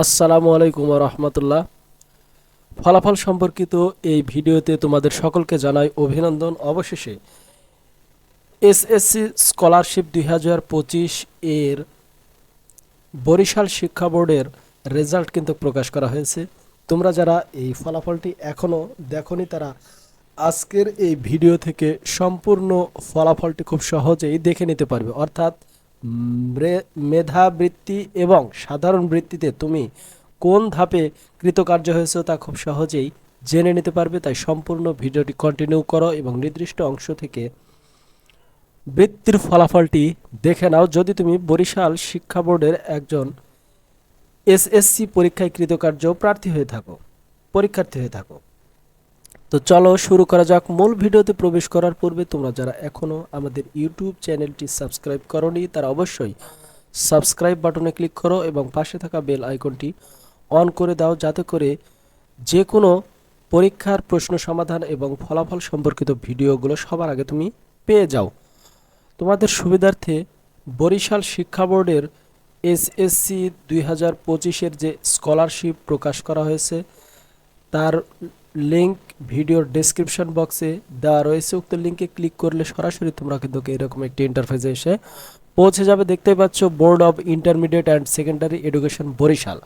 আসসালামু আলাইকুম রহমতুল্লাহ। ফলাফল সম্পর্কিত এই ভিডিওতে তোমাদের সকলকে জানাই অভিনন্দন। অবশেষে এসএসসি স্কলারশিপ দুই হাজার পঁচিশ এর বরিশাল শিক্ষা বোর্ডের রেজাল্ট কিন্তু প্রকাশ করা হয়েছে। তোমরা যারা এই ফলাফলটি এখনও দেখনি, তারা আজকের এই ভিডিও থেকে সম্পূর্ণ ফলাফলটি খুব সহজেই দেখে নিতে পারবে। অর্থাৎ মেধাবৃত্তি এবং সাধারণ বৃত্তিতে তুমি কোন ধাপে কৃতকার্য হয়েছে তা খুব সহজেই জেনে নিতে পারবে, তাই সম্পূর্ণ ভিডিওটি কন্টিনিউ করো এবং নির্দিষ্ট অংশ থেকে বৃত্তির ফলাফলটি দেখে নাও। যদি তুমি বরিশাল শিক্ষা বোর্ডের একজন এসএসসি পরীক্ষায় কৃতকার্য প্রার্থী হয়ে থাকো, পরীক্ষার্থী হয়ে থাকো তো চলো শুরু করা যাক মূল ভিডিওতে প্রবেশ করার পূর্বে তোমরা যারা এখনও আমাদের ইউটিউব চ্যানেলটি সাবস্ক্রাইব করনি, তারা অবশ্যই সাবস্ক্রাইব বাটনে ক্লিক করো এবং পাশে থাকা বেল আইকনটি অন করে দাও যাতে করে যে কোনো পরীক্ষার প্রশ্ন সমাধান এবং ফলাফল সম্পর্কিত ভিডিওগুলো সবার আগে তুমি পেয়ে যাও। তোমাদের সুবিধার্থে বরিশাল শিক্ষা বোর্ডের এসএসসি দুই হাজার পঁচিশের যে স্কলারশিপ প্রকাশ করা হয়েছে, তার লিংক ভিডিওর ডেসক্রিপশন বক্সে দেওয়া রয়েছে। উক্ত লিঙ্কে ক্লিক করলে সরাসরি তোমরা কিন্তু এরকম একটি ইন্টারফেসে এসে পৌঁছে যাবে। দেখতেই পাচ্ছ board of intermediate and secondary education Barishal.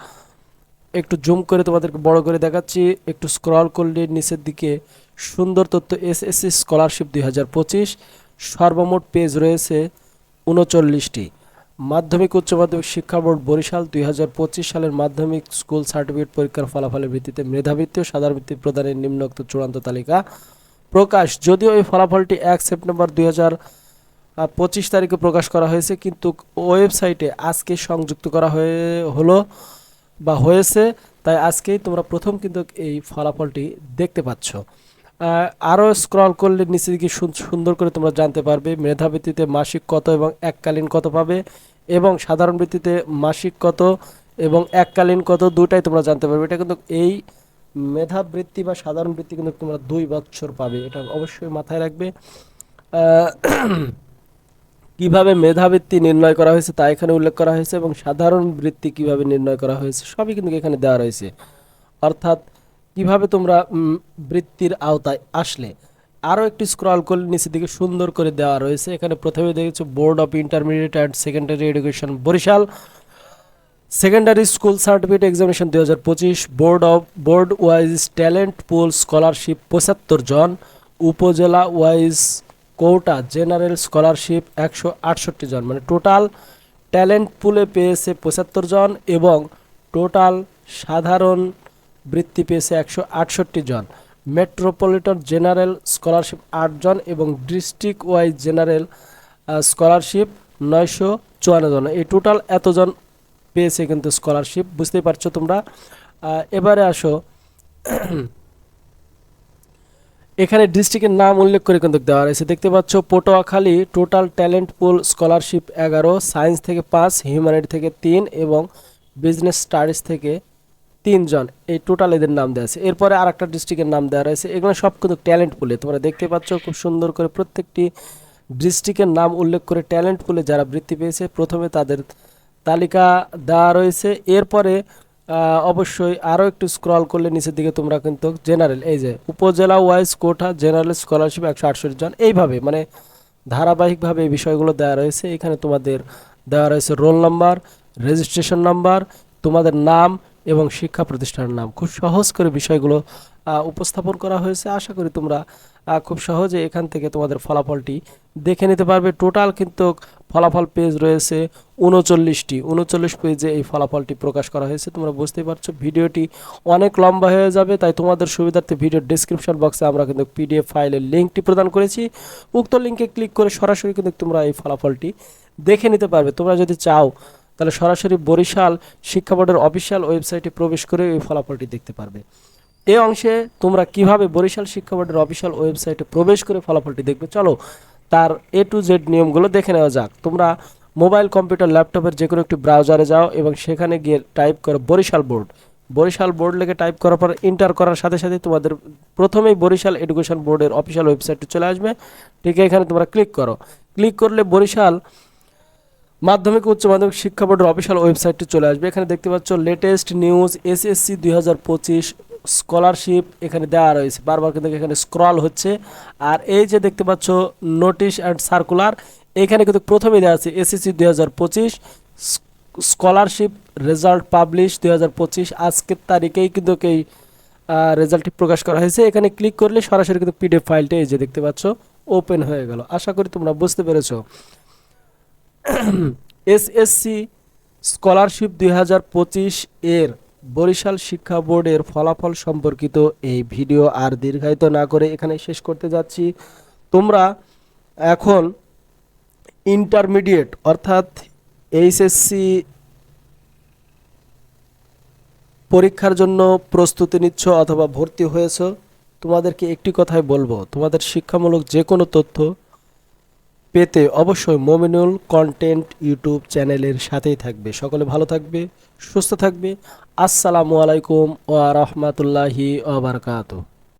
একটু জুম করে তোমাদেরকে বড় করে দেখাচ্ছি। একটু স্ক্রল করলে নিচের দিকে সুন্দর তথ্য এসএসসি স্কলারশিপ দুই হাজার পঁচিশ। সর্বমোট পেজ রয়েছে উনচল্লিশটি। মাধ্যমিক উচ্চ মাধ্যমিক শিক্ষা বোর্ড বরিশাল দুই হাজার পঁচিশ সালের মাধ্যমিক স্কুল সার্টিফিকেট পরীক্ষার ফলাফলের ভিত্তিতে মেধাবৃত্তি ও সাধারণ বৃত্তি প্রদানের নিম্নোক্ত চূড়ান্ত তালিকা প্রকাশ। যদিও এই ফলাফলটি এক সেপ্টেম্বর দুই পঁচিশ তারিখে প্রকাশ করা হয়েছে, কিন্তু ওয়েবসাইটে আজকে সংযুক্ত করা হয়ে, হলো বা হয়েছে, তাই আজকেই তোমরা প্রথম কিন্তু এই ফলাফলটি দেখতে পাচ্ছ। আরও স্ক্রল করলে নিচে দিকে সুন- সুন্দর করে তোমরা জানতে পারবে মেধাবৃত্তিতে মাসিক কত এবং এককালীন কত পাবে এবং সাধারণ বৃত্তিতে মাসিক কত এবং এককালীন কত দুটাই তোমরা জানতে পারবে। এটা কিন্তু এই মেধাবৃত্তি বা সাধারণ বৃত্তি কিন্তু তোমরা দুই বছর পাবে। এটা অবশ্যই মাথায় রাখবে। কীভাবে মেধাবৃত্তি নির্ণয় করা হয়েছে তা এখানে উল্লেখ করা হয়েছে এবং সাধারণ বৃত্তি কীভাবে নির্ণয় করা হয়েছে সবই কিন্তু এখানে দেওয়া রয়েছে। অর্থাৎ কীভাবে তোমরা বৃত্তির আওতায় আসলে? আরও একটি স্ক্রল করলে নিচের দিকে সুন্দর করে দেওয়া রয়েছে। এখানে প্রথমে দেখেছ board of intermediate and secondary education Barishal. Secondary school certificate examination দুই হাজার পঁচিশ। Board of board wise talent pool scholarship পঁচাত্তর জন। উপজেলা ওয়াইজ কোটা জেনারেল স্কলারশিপ একশো আটষট্টি জন। মানে টোটাল ট্যালেন্ট পুলে পেয়েছে পঁচাত্তর জন এবং টোটাল সাধারণ বৃত্তি পেয়েছে একশো আটষট্টি জন। মেট্রোপলিটন জেনারেল স্কলারশিপ আট জন এবং ডিস্ট্রিক্ট ওয়াইজ জেনারেল স্কলারশিপ নয়শো চুয়ান্ন জন। এই টোটাল এতজন পেয়েছে কিন্তু স্কলারশিপ, বুঝতেই পারছ তোমরা? এবারে আসো। এখানে ডিস্ট্রিক্টের নাম উল্লেখ করে কিন্তু দেওয়া রয়েছে। দেখতে পাচ্ছ Patuakhali total talent pool scholarship এগারো, সায়েন্স থেকে পাঁচ, হিউম্যানিটি থেকে তিন এবং বিজনেস স্টাডিজ থেকে তিনজন, এই টোটাল এদের নাম দেওয়া আছে। এরপরে আর একটা ডিস্ট্রিক্টের নাম দেওয়া রয়েছে। এগুলো সব কিন্তু ট্যালেন্ট পুলে তোমরা দেখতে পাচ্ছ খুব সুন্দর করে প্রত্যেকটি ডিস্ট্রিক্টের নাম উল্লেখ করে ট্যালেন্ট পুলে যারা বৃত্তি পেয়েছে, প্রথমে তাদের তালিকা দেওয়া রয়েছে। এরপরে অবশ্যই আরও একটু স্ক্রল করলে নিচের দিকে তোমরা কিন্তু জেনারেল এই যে উপজেলা ওয়াইজ কোটা জেনারেল স্কলারশিপ একশো আটষট্টি জন। এইভাবে মানে ধারাবাহিকভাবে এই বিষয়গুলো দেওয়া রয়েছে। এখানে তোমাদের দেওয়া রয়েছে রোল নাম্বার রেজিস্ট্রেশন নাম্বার তোমাদের নাম এবং শিক্ষা প্রতিষ্ঠানের নাম। খুব সহজ করে বিষয়গুলো উপস্থাপন করা হয়েছে। আশা করি তোমরা খুব সহজে এখান থেকে তোমাদের ফলাফলটি দেখে নিতে পারবে। টোটাল কিন্তু ফলাফল পেজ রয়েছে উনচল্লিশটি। উনচল্লিশ পেজে এই ফলাফলটি প্রকাশ করা হয়েছে। তোমরা বুঝতেই পারছ, ভিডিওটি অনেক লম্বা হয়ে যাবে, তাই তোমাদের সুবিধার্থে ভিডিও ডিসক্রিপশন বক্সে আমরা কিন্তু পিডিএফ ফাইলের লিঙ্কটি প্রদান করেছি। উক্ত লিঙ্কে ক্লিক করে সরাসরি কিন্তু তোমরা এই ফলাফলটি দেখে নিতে পারবে। তোমরা যদি চাও তাহলে সরাসরি বরিশাল শিক্ষা বোর্ডের অফিসিয়াল ওয়েবসাইটে প্রবেশ করে এই ফলাফলটি দেখতে পারবে। এই অংশে তোমরা কীভাবে বরিশাল শিক্ষা বোর্ডের অফিসিয়াল ওয়েবসাইটে প্রবেশ করে ফলাফলটি দেখবে? চলো, তার এ টু জেড নিয়মগুলো দেখে নেওয়া যাক। তোমরা মোবাইল, কম্পিউটার, ল্যাপটপের যে কোনো একটি ব্রাউজারে যাও এবং সেখানে গিয়ে টাইপ করো বরিশাল বোর্ড। বরিশাল বোর্ড লেগে টাইপ করার পর ইন্টার করার সাথে সাথে তোমাদের প্রথমেই বরিশাল এডুকেশন বোর্ডের অফিসিয়াল ওয়েবসাইটে চলে আসবে। ঠিক এখানে তোমরা ক্লিক করো। ক্লিক করলে বরিশাল মাধ্যমিক উচ্চ মাধ্যমিক শিক্ষা বোর্ডের অফিসিয়াল ওয়েবসাইটটি চলে আসবে। এখানে দেখতে পাচ্ছ লেটেস্ট নিউজ এসএসসি দুই হাজার পঁচিশ স্কলারশিপ এখানে দেওয়া রয়েছে। বারবার কিন্তু এখানে স্ক্রল হচ্ছে। আর এই যে দেখতে পাচ্ছ নোটিশ অ্যান্ড সার্কুলার এখানে কিন্তু প্রথমেই দেওয়া আছে এসএসসি দুই হাজার পঁচিশ স্কলারশিপ রেজাল্ট পাবলিশ দুই আজকের তারিখেই কিন্তু এই রেজাল্টটি প্রকাশ করা হয়েছে। এখানে ক্লিক করলে সরাসরি কিন্তু পিডিএফ ফাইলটা এই যে দেখতে পাচ্ছ ওপেন হয়ে গেল। আশা করি তোমরা বুঝতে পেরেছ। এসএসসি স্কলারশিপ দুই হাজার পঁচিশ এর বরিশাল শিক্ষা বোর্ডের ফলাফল সম্পর্কিত এই ভিডিও আর দীর্ঘায়িত না করে এখানে শেষ করতে যাচ্ছি। তোমরা এখন ইন্টারমিডিয়েট অর্থাৎ এইচএসসি পরীক্ষার জন্য প্রস্তুতি নিচ্ছ অথবা ভর্তি হয়েছো, তোমাদেরকে একটি কথাই বলব, তোমাদের শিক্ষামূলক যে কোনো তথ্য পেতে অবশ্যই মোমিনুল কন্টেন্ট ইউটিউব চ্যানেলের সাথেই থাকবে। সকলে ভালো থাকবে, সুস্থ থাকবে। আসসালামু আলাইকুম ওয়া রাহমাতুল্লাহি ওয়া বারাকাতুহু।